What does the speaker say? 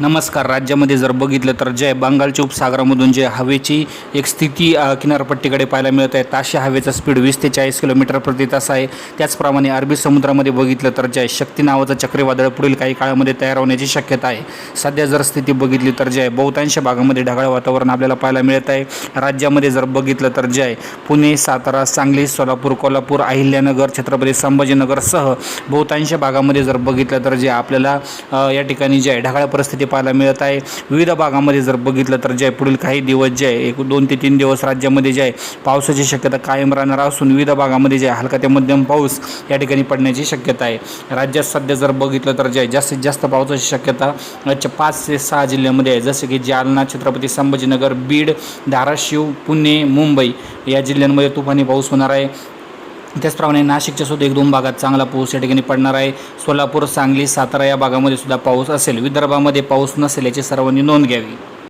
नमस्कार. राज्यामध्ये जर बघितलं तर जय बंगालच्या उपसागरामधून जे हवेची एक स्थिती किनारपट्टीकडे पाहायला मिळत आहे ताशी हवेचा स्पीड वीस ते चाळीस किलोमीटर प्रति तास आहे. त्याचप्रमाणे अरबी समुद्रामध्ये बघितलं तर जय शक्ती नावाचं चक्रीवादळ पुढील काही काळामध्ये तयार होण्याची शक्यता आहे. सध्या जर स्थिती बघितली तर जय बहुतांश भागामध्ये ढगाळ वातावरण आपल्याला पाहायला मिळत आहे. राज्यामध्ये जर बघितलं तर जय पुणे सातारा सांगली सोलापूर कोल्हापूर अहिल्यानगर छत्रपती संभाजीनगरसह बहुतांश भागामध्ये जर बघितलं तर जे आपल्याला या ठिकाणी जे आहे ढगाळ परिस्थिती पाहायला मिळत आहे. विविध भागामध्ये जर बघितलं तर जे पुढील काही दिवस जे आहे एक दोन ते तीन दिवस राज्यामध्ये जे आहे पावसाची शक्यता कायम राहणार असून विविध भागामध्ये जे आहे हलका ते मध्यम पाऊस या ठिकाणी पडण्याची शक्यता आहे. राज्यात सध्या जर बघितलं तर जे आहे जास्तीत जास्त पावसाची शक्यता आजच्या पाच ते सहा जिल्ह्यामध्ये आहे. जसे की जालना छत्रपती संभाजीनगर बीड धाराशिव पुणे मुंबई या जिल्ह्यांमध्ये तुफानी पाऊस होणार आहे. त्याचप्रमाणे नाशिकच्या सुद्धा एक दोन भागात चांगला पाऊस या ठिकाणी पडणार आहे. सोलापूर सांगली सातारा या भागामध्ये सुद्धा पाऊस असेल. विदर्भामध्ये पाऊस नसेल याची सर्वांनी नोंद घ्यावी.